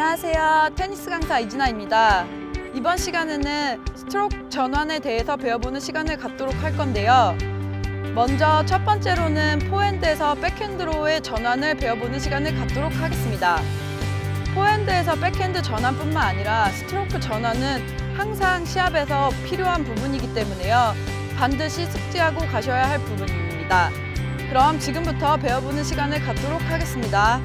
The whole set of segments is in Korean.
안녕하세요. 테니스 강사 이진아입니다. 이번 시간에는 스트로크 전환에 대해서 배워보는 시간을 갖도록 할 건데요. 먼저 첫 번째로는 포핸드에서 백핸드로의 전환을 배워보는 시간을 갖도록 하겠습니다. 포핸드에서 백핸드 전환뿐만 아니라 스트로크 전환은 항상 시합에서 필요한 부분이기 때문에요. 반드시 숙지하고 가셔야 할 부분입니다. 그럼 지금부터 배워보는 시간을 갖도록 하겠습니다.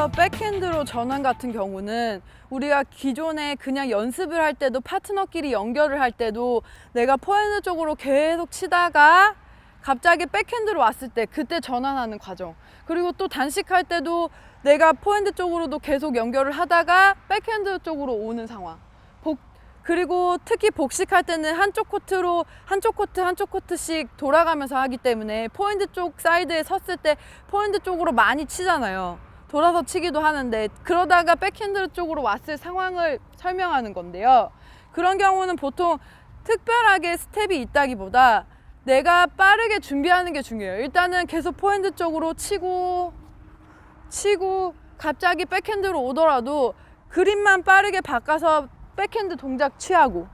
포핸드에서 백핸드로 전환 같은 경우는 우리가 기존에 그냥 연습을 할 때도 파트너끼리 연결을 할 때도 내가 포핸드 쪽으로 계속 치다가 갑자기 백핸드로 왔을 때 그때 전환하는 과정 그리고 또 단식할 때도 내가 포핸드 쪽으로도 계속 연결을 하다가 백핸드 쪽으로 오는 상황 복, 그리고 특히 복식할 때는 한쪽 코트로 한쪽 코트 한쪽 코트씩 돌아가면서 하기 때문에 포핸드 쪽 사이드에 섰을 때 포핸드 쪽으로 많이 치잖아요. 돌아서 치기도 하는데 그러다가 백핸드 쪽으로 왔을 상황을 설명하는 건데요. 그런 경우는 보통 특별하게 스텝이 있다기보다 내가 빠르게 준비하는 게 중요해요. 일단은 계속 포핸드 쪽으로 치고 치고 갑자기 백핸드로 오더라도 그립만 빠르게 바꿔서 백핸드 동작 취하고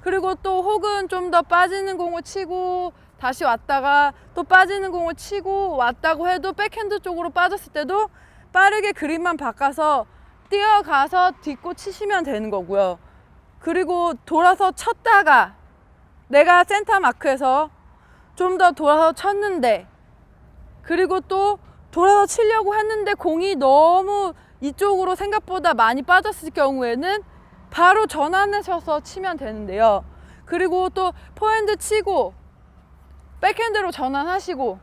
그리고 또 혹은 좀 더 빠지는 공을 치고 다시 왔다가 또 빠지는 공을 치고 왔다고 해도 백핸드 쪽으로 빠졌을 때도 빠르게 그립만 바꿔서 뛰어가서 딛고 치시면 되는 거고요. 그리고 돌아서 쳤다가 내가 센터 마크에서 좀 더 돌아서 쳤는데 그리고 또 돌아서 치려고 했는데 공이 너무 이쪽으로 생각보다 많이 빠졌을 경우에는 바로 전환하셔서 치면 되는데요. 그리고 또 포핸드 치고 백핸드로 전환하시고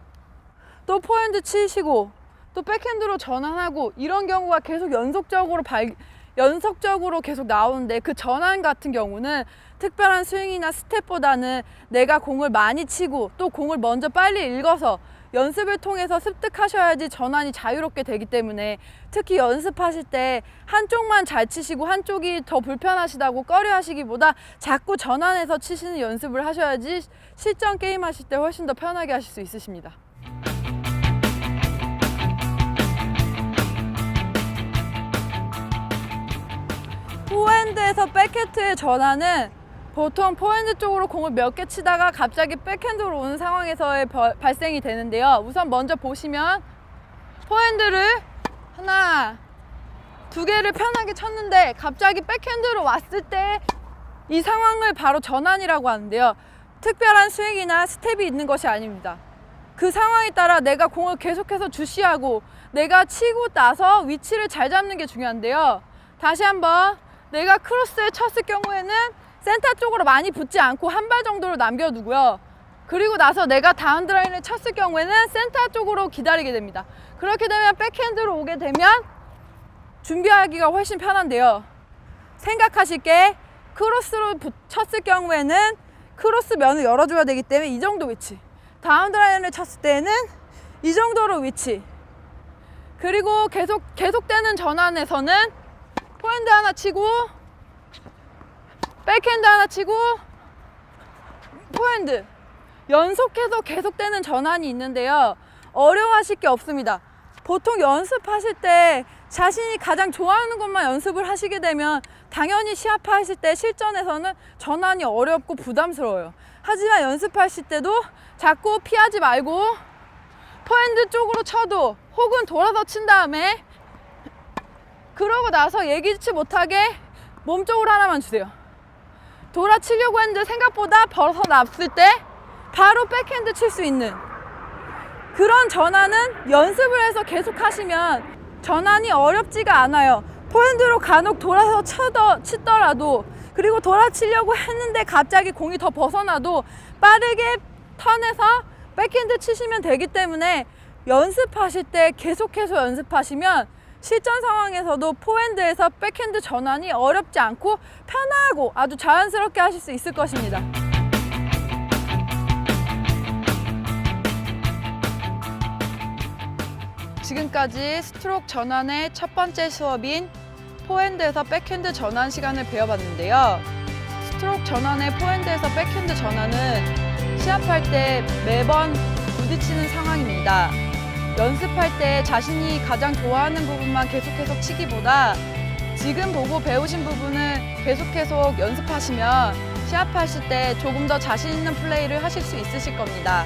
또 포핸드 치시고 또 백핸드로 전환하고 이런 경우가 계속 연속적으로 발 연속적으로 계속 나오는데 그 전환 같은 경우는 특별한 스윙이나 스텝보다는 내가 공을 많이 치고 또 공을 먼저 빨리 읽어서 연습을 통해서 습득하셔야지 전환이 자유롭게 되기 때문에 특히 연습하실 때 한쪽만 잘 치시고 한쪽이 더 불편하시다고 꺼려 하시기보다 자꾸 전환해서 치시는 연습을 하셔야지 실전 게임 하실 때 훨씬 더 편하게 하실 수 있으십니다. 포핸드에서 백핸드의 전환은 보통 포핸드 쪽으로 공을 몇 개 치다가 갑자기 백핸드로 오는 상황에서의 버- 발생이 되는데요. 우선 먼저 보시면 포핸드를 하나, 두 개를 편하게 쳤는데 갑자기 백핸드로 왔을 때 이 상황을 바로 전환이라고 하는데요. 특별한 스윙이나 스텝이 있는 것이 아닙니다. 그 상황에 따라 내가 공을 계속해서 주시하고 내가 치고 나서 위치를 잘 잡는 게 중요한데요. 다시 한번 내가 크로스를 쳤을 경우에는 센터 쪽으로 많이 붙지 않고 한 발 정도로 남겨두고요. 그리고 나서 내가 다운 드라인을 쳤을 경우에는 센터 쪽으로 기다리게 됩니다. 그렇게 되면 백핸드로 오게 되면 준비하기가 훨씬 편한데요. 생각하실 게 크로스로 붙- 쳤을 경우에는 크로스 면을 열어줘야 되기 때문에 이 정도 위치. 다운 드라이브를 쳤을 때는 이 정도로 위치. 그리고 계속 계속되는 전환에서는 포핸드 하나 치고 백핸드 하나 치고 포핸드 연속해서 계속되는 전환이 있는데요. 어려워하실 게 없습니다. 보통 연습하실 때 자신이 가장 좋아하는 것만 연습을 하시게 되면 당연히 시합하실 때 실전에서는 전환이 어렵고 부담스러워요. 하지만 연습하실 때도 자꾸 피하지 말고 포핸드 쪽으로 쳐도 혹은 돌아서 친 다음에 그러고 나서 예기치 못하게 몸쪽으로 하나만 주세요. 돌아치려고 했는데 생각보다 벗어났을 때 바로 백핸드 칠 수 있는 그런 전환은 연습을 해서 계속 하시면 전환이 어렵지가 않아요. 포핸드로 간혹 돌아서 쳐더, 치더라도 그리고 돌아치려고 했는데 갑자기 공이 더 벗어나도 빠르게 턴해서 백핸드 치시면 되기 때문에 연습하실 때 계속해서 연습하시면 실전 상황에서도 포핸드에서 백핸드 전환이 어렵지 않고 편하고 아주 자연스럽게 하실 수 있을 것입니다. 지금까지 스트로크 전환의 첫 번째 수업인 포핸드에서 백핸드 전환 시간을 배워봤는데요. 스트로크 전환의 포핸드에서 백핸드 전환은 시합할 때 매번 부딪히는 상황입니다. 연습할 때 자신이 가장 좋아하는 부분만 계속해서 치기보다 지금 보고 배우신 부분을 계속 계속 연습하시면 시합하실 때 조금 더 자신 있는 플레이를 하실 수 있으실 겁니다.